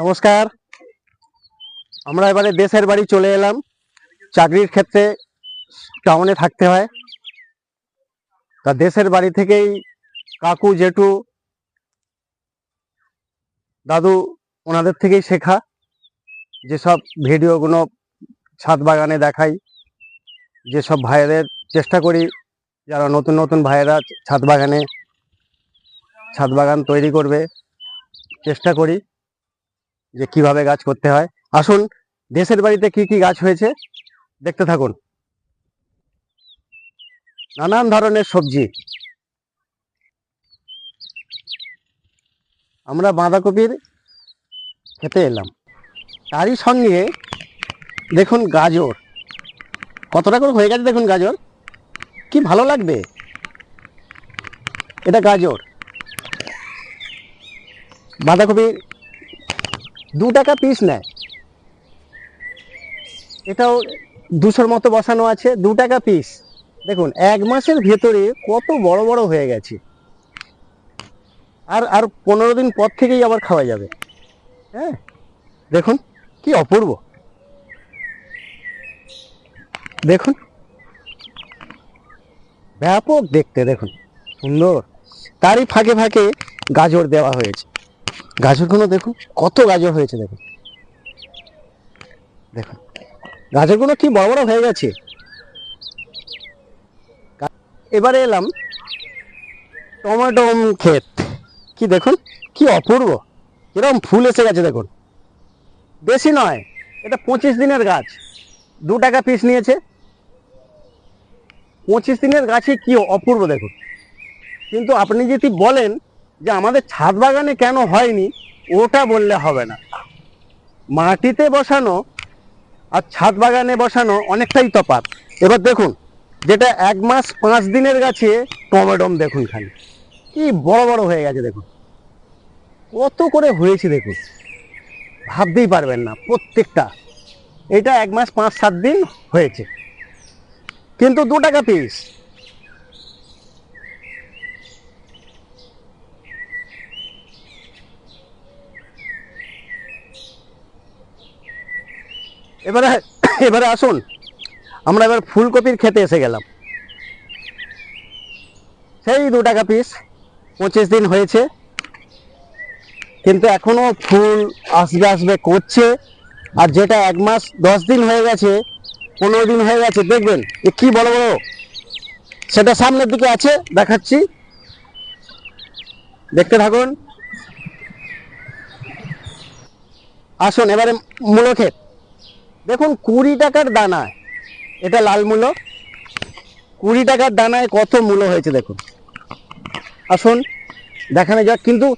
নমস্কার। আমরা এবারে দেশের বাড়ি চলে এলাম। চাকরির ক্ষেত্রে টাউনে থাকতে হয়। তা দেশের বাড়ি থেকেই কাকু, জেঠু, দাদু ওনাদের থেকেই শেখা। যেসব ভিডিওগুলো ছাদ বাগানে দেখাই, যেসব ভাইয়েদের চেষ্টা করি, যারা নতুন নতুন ভাইয়েরা ছাদ বাগানে ছাদ বাগান তৈরি করবে। চেষ্টা করি যে কীভাবে গাছ করতে হয়। আসুন, দেশের বাড়িতে কি কি গাছ হয়েছে দেখতে থাকুন। নানান ধরনের সবজি। আমরা বাঁধাকপির খেতে এলাম। তারই সঙ্গে দেখুন গাজর। কতটা করে হয়ে গেছে দেখুন গাজর। কি ভালো লাগবে? এটা গাজর। বাঁধাকপি দু টাকা পিস নেয়। এটাও দুশোর মতো বসানো আছে, দু টাকা পিস দেখুন, এক মাসের ভেতরে কত বড় বড় হয়ে গেছে। আর আর পনেরো দিন পর থেকেই আবার খাওয়া যাবে। হ্যাঁ? দেখুন, কি অপূর্ব। দেখুন। ব্যাপক দেখতে, দেখুন। সুন্দর। তারই ফাঁকে ফাঁকে গাজর দেওয়া হয়েছে। গাজরগুলো দেখুন, কত গাজর হয়েছে দেখুন। দেখুন, গাজরগুলো কি বড় বড় হয়ে গেছে? এবারে এলাম টমেটো ক্ষেত। কি দেখুন, কি অপূর্ব এরকম ফুল এসে গেছে দেখুন। বেশি নয়, এটা পঁচিশ দিনের গাছ, দু টাকা পিস নিয়েছে। পঁচিশ দিনের গাছে কি অপূর্ব দেখুন। কিন্তু আপনি যদি বলেন যে আমাদের ছাদ বাগানে কেন হয়নি, ওটা বললে হবে না। মাটিতে বসানো আর ছাদ বাগানে বসানো অনেকটাই তফাৎ। এবার দেখুন, যেটা এক মাস পাঁচ দিনের গাছে টমেটম দেখুন খালি। কি বড় বড় হয়ে গেছে দেখুন। কত করে হয়েছে দেখুন। ভাবতেই পারবেন না প্রত্যেকটা। এটা এক মাস পাঁচ সাত দিন হয়েছে। কিন্তু দু টাকা পিস এবারে এবারে আসুন। আমরা এবার ফুলকপির খেতে এসে গেলাম। সেই দু টাকা পিস পঁচিশ দিন হয়েছে। কিন্তু এখনও ফুল আসবে আসবে, করছে। আর যেটা এক মাস দশ দিন হয়ে গেছে, পনেরো দিন হয়ে গেছে, দেখবেন এ কি বড় বড়। সেটা সামনের দিকে আছে, দেখাচ্ছি। দেখতে থাকুন। আসুন, এবারে মূল ক্ষেত। দেখুন, কুড়ি টাকার দানায়, এটা লাল মূলো, কুড়ি টাকার দানায় কত মূলো হয়েছে দেখুন। আসুন, দেখানো যাক, কিন্তু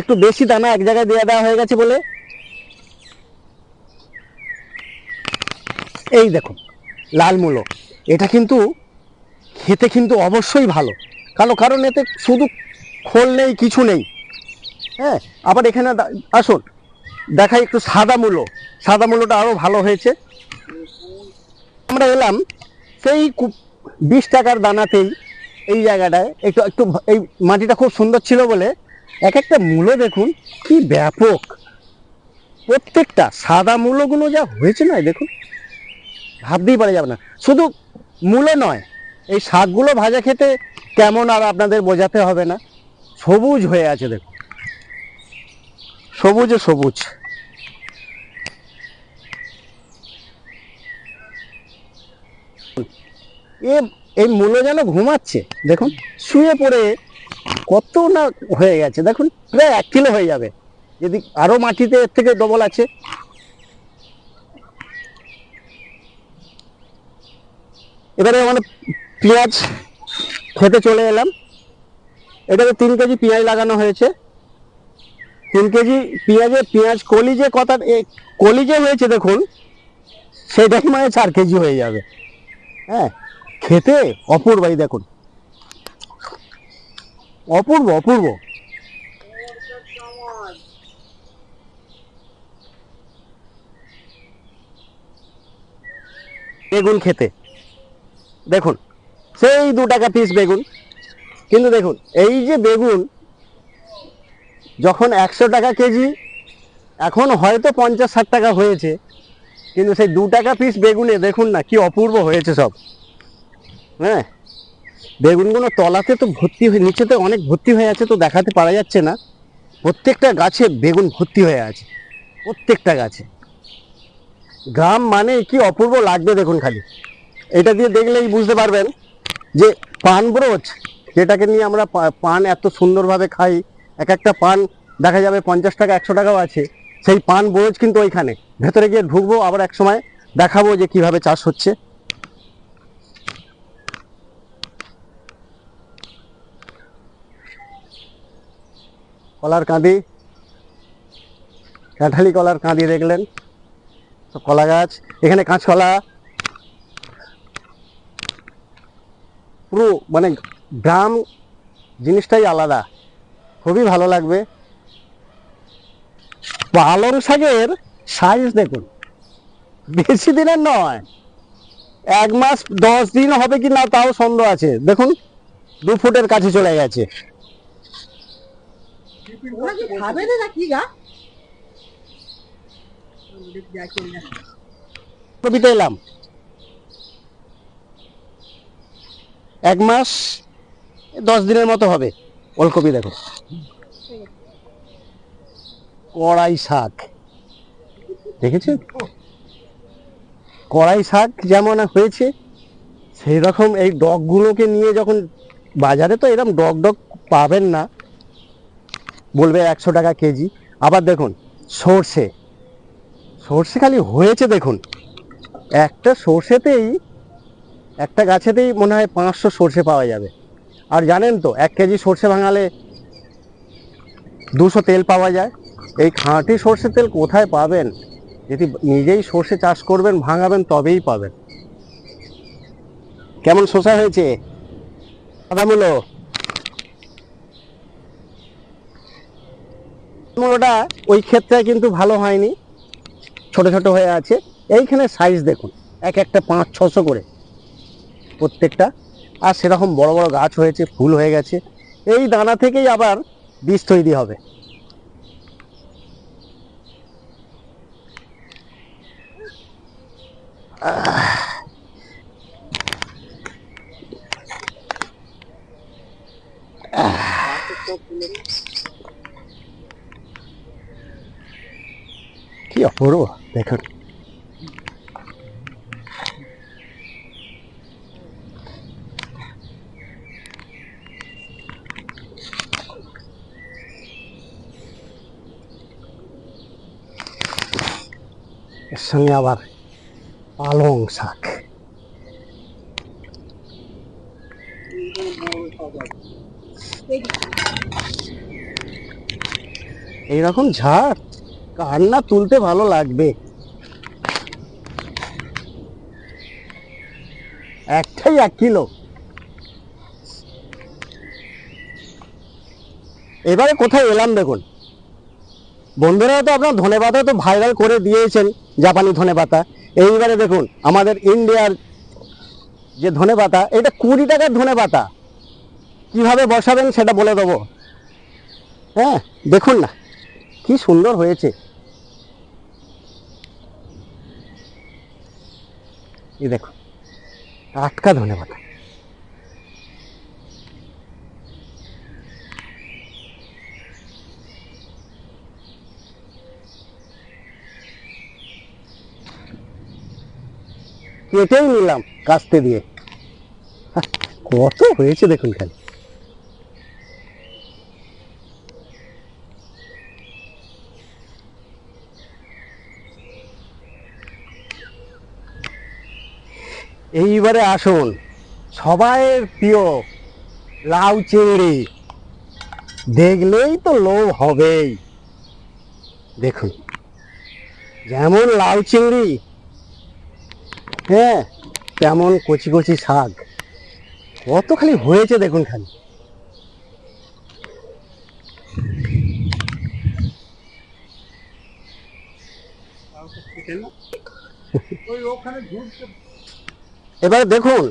একটু বেশি দানা এক জায়গায় দিয়ে দেওয়া হয়ে গেছে বলে। এই দেখুন, লাল মূলো, এটা কিন্তু খেতে কিন্তু অবশ্যই ভালো। কারণ কারণ এতে শুধু খোল নেই, কিছু নেই। হ্যাঁ আবার এখানে আসুন দেখাই একটু সাদা মূলো। সাদা মূলোটা আরও ভালো হয়েছে। আমরা এলাম সেই বিশ টাকার দানাতেই এই জায়গাটায়। একটু একটু এই মাটিটা খুব সুন্দর ছিল বলে এক একটা মূলো দেখুন, কি ব্যাপক। প্রত্যেকটা সাদা মূলোগুলো যা হয়েছে না দেখুন। ভাবতেই পারা যাবে না। শুধু মূলো নয়, এই শাকগুলো ভাজা খেতে কেমন আর আপনাদের বোঝাতে হবে না। সবুজ হয়ে আছে, দেখুন। সবুজে সবুজ। এ, এই মূলো যেন ঘুমাচ্ছে, দেখুন, শুয়ে পড়ে কত না হয়ে গেছে, দেখুন, প্রায় এক কিলো হয়ে যাবে। যদি আরও মাটিতে এর থেকে ডবল আছে। এবারে মানে পেঁয়াজ খেতে চলে এলাম। এটাতে তিন কেজি পেঁয়াজ লাগানো হয়েছে। তিন কেজি পেঁয়াজে, পেঁয়াজ কলি যে কথা কলি যে হয়েছে দেখুন সেটাই মানে চার কেজি হয়ে যাবে। হ্যাঁ খেতে অপূর্ব, এই দেখুন। অপূর্ব অপূর্ব। বেগুন খেতে। দেখুন, সেই দু টাকা পিস বেগুন। কিন্তু দেখুন, এই যে বেগুন যখন একশো টাকা কেজি, এখন হয়তো পঞ্চাশ ষাট টাকা হয়েছে, কিন্তু সেই দু টাকা পিস বেগুনে, দেখুন না কি অপূর্ব হয়েছে সব। হ্যাঁ? বেগুনগুলো তলাতে তো ভর্তি হয়ে, নিচেতে অনেক ভর্তি হয়ে আছে তো দেখাতে পারা যাচ্ছে না। প্রত্যেকটা গাছে বেগুন ভর্তি হয়ে আছে, প্রত্যেকটা গাছে। গ্রাম মানে কি অপূর্ব লাগবে দেখুন খালি। এটা দিয়ে দেখলেই বুঝতে পারবেন যে পান ব্রোচ, যেটাকে নিয়ে আমরা পান এত সুন্দরভাবে খাই এক একটা পান দেখা যাবে পঞ্চাশ টাকা, একশো টাকাও আছে। সেই পান বোঝ কিন্তু ওইখানে। ভেতরে গিয়ে ঢুকবো, আবার এক সময় দেখাবো যে কীভাবে চাষ হচ্ছে। কলার কাঁদি। কাঁঠালি কলার কাঁদি দেখলেন। কলা গাছ। এখানে কাঁচকলা। পুরো মানে গ্রাম জিনিসটাই আলাদা। খুবই ভালো লাগবে। পালং শাকের সাইজ দেখুন। বেশি দিনের নয়। এক মাস দশ দিন হবে কি না তাও সন্দেহ আছে। দেখুন দু ফুটের কাছে চলে গেছে। ওরা কি খাবে না নাকি গা? কপিতে এলাম। এক মাস দশ দিনের মতো হবে। ওলকপি দেখো। কড়াই শাক। দেখেছেন কড়াই শাক যেমন হয়েছে, সেই রকম এই ডগগুলোকে নিয়ে যখন বাজারে, তো এরকম ডগ ডগ পাবেন না। বলবে একশো টাকা কেজি। আবার দেখুন, সর্ষে। সর্ষে খালি হয়েছে দেখুন। একটা সর্ষেতেই, একটা গাছেতেই মনে হয় পাঁচশো সর্ষে পাওয়া যাবে। আর জানেন তো, এক কেজি সর্ষে ভাঙালে দুশো তেল পাওয়া যায়। এই খাঁটি সর্ষে তেল কোথায় পাবেন? যদি নিজেই সর্ষে চাষ করবেন, ভাঙাবেন, তবেই পাবেন। কেমন শসা হয়েছে? আদা মূলো মূলোটা ওই ক্ষেত্রে কিন্তু ভালো হয়নি। ছোট ছোট হয়ে আছে। এইখানে সাইজ দেখুন, এক একটা পাঁচ, ছশো করে প্রত্যেকটা। আর সেরকম বড় বড় গাছ হয়েছে, ফুল হয়ে গেছে। এই দানা থেকেই আবার বীজ তৈরি হবে। কি অপূর্ব, দেখুন এর সঙ্গে আবার পালং শাক। এইরকম ঝাড় কার না তুলতে ভালো লাগবে? একটাই এক কিলো। এবারে কোথায় এলাম দেখুন। বন্ধুরা, তো আপনার ধনে পাতা তো ভাইরাল করে দিয়েছেন, জাপানি ধনে পাতা এইবারে দেখুন, আমাদের ইন্ডিয়ার যে ধনে পাতা এটা কুড়ি টাকার ধনে পাতা কীভাবে বসাবেন সেটা বলে দেবো। হ্যাঁ দেখুন না, কি সুন্দর হয়েছে। এই দেখো টাটকা ধনে পাতা কেটেই নিলাম কাস্তে দিয়ে। কত হয়েছে দেখুন খালি। এইবারে আসুন, সবাইয়ের প্রিয় লাউ চিংড়ি। দেখলেই তো লোভ হবেই। দেখুন, যেমন লাউ চিংড়ি হ্যাঁ তেমন কচি কচি শাক। কত খালি হয়েছে দেখুন খালি। এবারে দেখুন,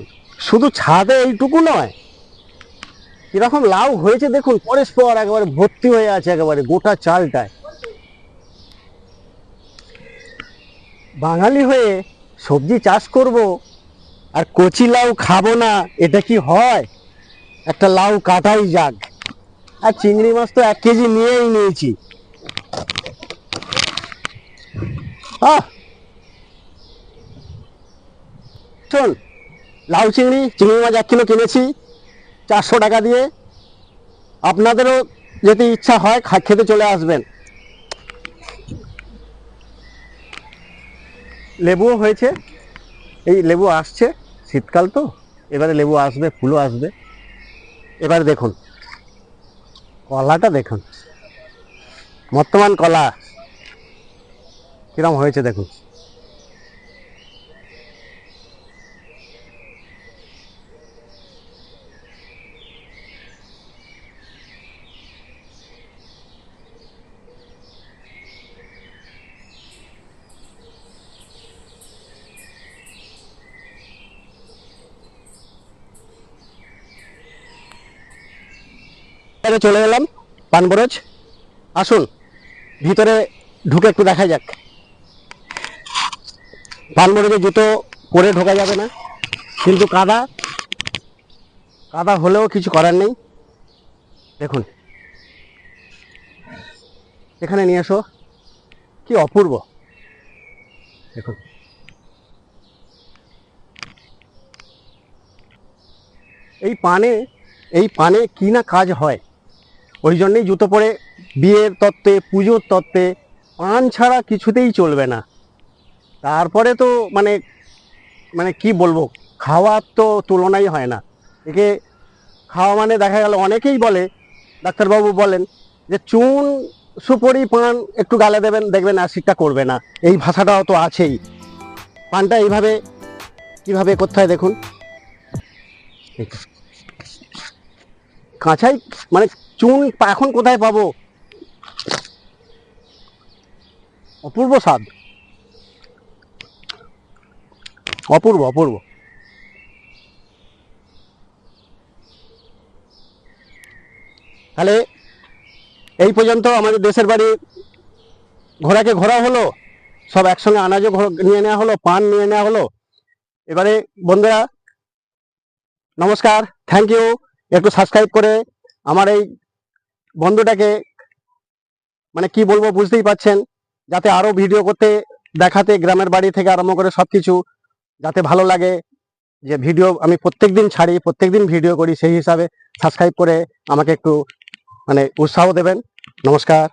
শুধু ছাদে এইটুকু নয়, কীরকম লাউ হয়েছে দেখুন, পরস্পর একেবারে ভর্তি হয়ে আছে একেবারে গোটা চালটায়। বাঙালি হয়ে সবজি চাষ করব আর কচি লাউ খাব না, এটা কি হয়? একটা লাউ কাটাই যাক। আর চিংড়ি মাছ তো এক কেজি নিয়েই নিয়েছি। শোন লাউ চিংড়ি চিংড়ি মাছ এক কিলো কিনেছি, চারশো টাকা দিয়ে। আপনাদেরও যদি ইচ্ছা হয় খেতে চলে আসবেন। লেবুও হয়েছে। এই লেবু আসছে, শীতকাল তো, এবারে লেবু আসবে, ফুলও আসবে। এবারে দেখুন, কলাটা দেখুন। বর্তমান কলা, কিরম হয়েছে দেখুন। এবারে চলে এলাম, পানবরজ। আসুন, ভিতরে ঢুকে একটু দেখা যাক। পানবরজে জুতো পরে ঢোকা যাবে না, কিন্তু কাদা কাদা হলেও কিছু করার নেই। দেখুন, এখানে নিয়ে এসো। কি অপূর্ব। দেখুন। এই পানে এই পানে কি না কাজ হয়? ওই জন্যেই জুতো পরে বিয়ের তত্ত্বে, পুজোর তত্ত্বে পান ছাড়া কিছুতেই চলবে না। তারপরে তো মানে মানে কি বলব, খাওয়ার তো তুলনাই হয় না। একে খাওয়া মানে দেখা গেল, অনেকেই বলে, ডাক্তারবাবু বলেন যে চুন সুপরি পান একটু গালে দেবেন, দেখবেন অ্যাসিডটা করবে না। এই ভাষাটাও তো আছেই। পানটা এইভাবে কীভাবে করতে হয় দেখুন। কাঁচাই মানে চুন এখন কোথায় পাবো? অপূর্ব স্বাদ। অপূর্ব অপূর্ব। তাহলে এই পর্যন্ত আমাদের দেশের বাড়ি ঘোড়াকে ঘোরা হলো, সব একসঙ্গে আনাজও নিয়ে নেওয়া হলো, পান নিয়ে নেওয়া হলো। এবারে বন্ধুরা, নমস্কার থ্যাংক ইউ একটু সাবস্ক্রাইব করে আমার এই বন্ধুটাকে মানে কি বলব বুঝতেই পাচ্ছেন, যাতে আরও ভিডিও করতে, দেখাতে, গ্রামের বাড়ি থেকে আরম্ভ করে সব কিছু যাতে ভালো লাগে, যে ভিডিও আমি প্রত্যেক দিন ছাড়ি প্রত্যেক দিন ভিডিও করি, সেই হিসাবে সাবস্ক্রাইব করে আমাকে একটু মানে উৎসাহ দেবেন। নমস্কার।